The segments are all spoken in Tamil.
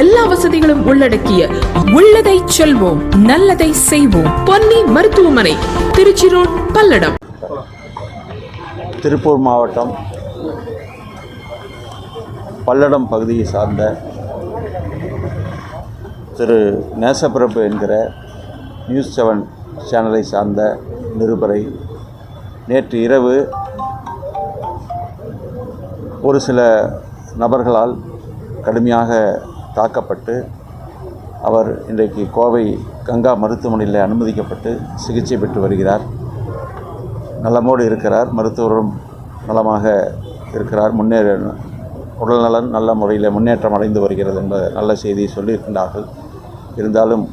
எல்லா வசதிகளும் உள்ளடக்கிய உள்ளதை செல்வோம் நல்லதை செய்வோம். பொன்னி மருத்துவமனை திருச்சி ரோட் பல்லடம். திருப்பூர் மாவட்டம் பல்லடம் பகுதியை சார்ந்த திரு நேசப்பிரபு என்கிற நியூஸ் செவன் சேனலை சார்ந்த நிருபரை நேற்று இரவு ஒரு சில நபர்களால் கடுமையாக தாக்கப்பட்டு அவர் இன்றைக்கு கோவை கங்கா மருத்துவமனையில் அனுமதிக்கப்பட்டு சிகிச்சை பெற்று வருகிறார். நலமோடு இருக்கிறார். மருத்துவரும் நலமாக இருக்கிறார். முன்னேற உடல்நலன் நல்ல முறையில் முன்னேற்றம் அடைந்து வருகிறது என்ற நல்ல செய்தியை சொல்லியிருக்கின்றார்கள். இருந்தாலும்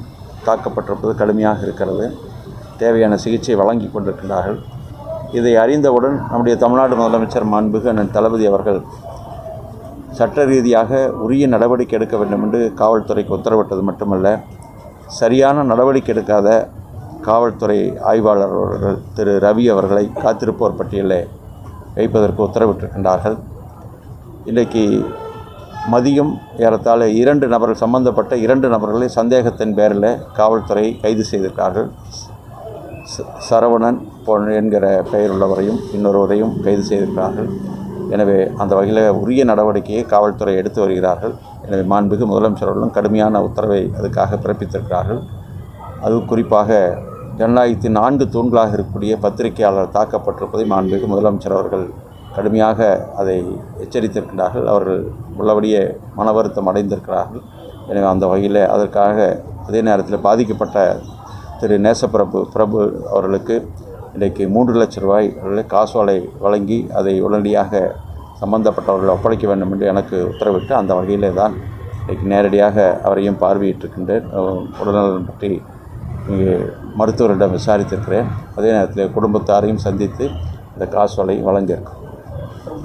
தாக்கப்பட்டிருப்பது கடுமையாக இருக்கிறது. தேவையான சிகிச்சை வழங்கி கொண்டிருக்கின்றார்கள். இதை அறிந்தவுடன் நம்முடைய தமிழ்நாடு முதலமைச்சர் மாண்புகு அண்ணன் தளபதி அவர்கள் சட்ட ரீதியாக உரிய நடவடிக்கை எடுக்க வேண்டும் என்று காவல்துறைக்கு உத்தரவிட்டது மட்டுமல்ல சரியான நடவடிக்கை எடுக்காத காவல்துறை ஆய்வாளர் அவர்கள் திரு. ரவி அவர்களை காத்திருப்போர் பட்டியலில் வைப்பதற்கு உத்தரவிட்டிருக்கின்றார்கள். இன்றைக்கு மதியம் ஏறத்தாழ இரண்டு நபர்கள் சம்பந்தப்பட்ட இரண்டு நபர்களை சந்தேகத்தின் பேரில் காவல்துறை கைது செய்திருக்கிறார்கள். ச- சரவணன் என்கிற பெயருள்ளவரையும் இன்னொருவரையும் கைது செய்திருக்கிறார்கள். எனவே அந்த வகையில் உரிய நடவடிக்கையை காவல்துறை எடுத்து வருகிறார்கள். எனவே மாண்புக்கு முதலமைச்சர்களும் கடுமையான உத்தரவை அதுக்காக பிறப்பித்திருக்கிறார்கள். அது குறிப்பாக ஜனநாயகத்தின் நான்கு தூண்களாக இருக்கக்கூடிய பத்திரிகையாளர் தாக்கப்பட்டிருப்பதை மாண்புக்கு முதலமைச்சர் அவர்கள் கடுமையாக அதை எச்சரித்திருக்கின்றார்கள். அவர்கள் உள்ளபடியே மன வருத்தம் அடைந்திருக்கிறார்கள். எனவே அந்த வகையில் அதற்காக அதே நேரத்தில் பாதிக்கப்பட்ட திரு நேசப்பிரபு பிரபு அவர்களுக்கு இன்றைக்கு மூன்று லட்சம் ரூபாய் காசோலை வழங்கி அதை உடனடியாக சம்பந்தப்பட்டவர்கள் ஒப்படைக்க வேண்டும் என்று எனக்கு உத்தரவிட்டு அந்த வகையிலே தான் இன்றைக்கு நேரடியாக அவரையும் பார்வையிட்டிருக்கின்றேன். அஹ் உடல்நலன் பற்றி இங்கே மருத்துவரிடம் விசாரித்திருக்கிறேன். அதே நேரத்தில் குடும்பத்தாரையும் சந்தித்து இந்த காசோலை வழங்கியிருக்கோம்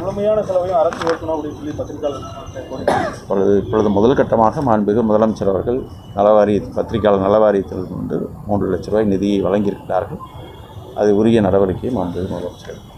முழுமையான செலவையும் அரசு ஏற்கணும் அப்படின்னு சொல்லி பத்திரிகையாளர் கோரிக்கை. இப்பொழுது இப்பொழுது முதல் கட்டமாக மாண்புமிகு முதலமைச்சர் அவர்கள் நலவாரிய பத்திரிகையாளர் நலவாரியத்தில் இருந்து மூன்று லட்ச ரூபாய் நிதியை வழங்கியிருக்கிறார்கள். அது உரிய நடவடிக்கையை மாண்புமிகு முதலமைச்சர் எடுப்பார்.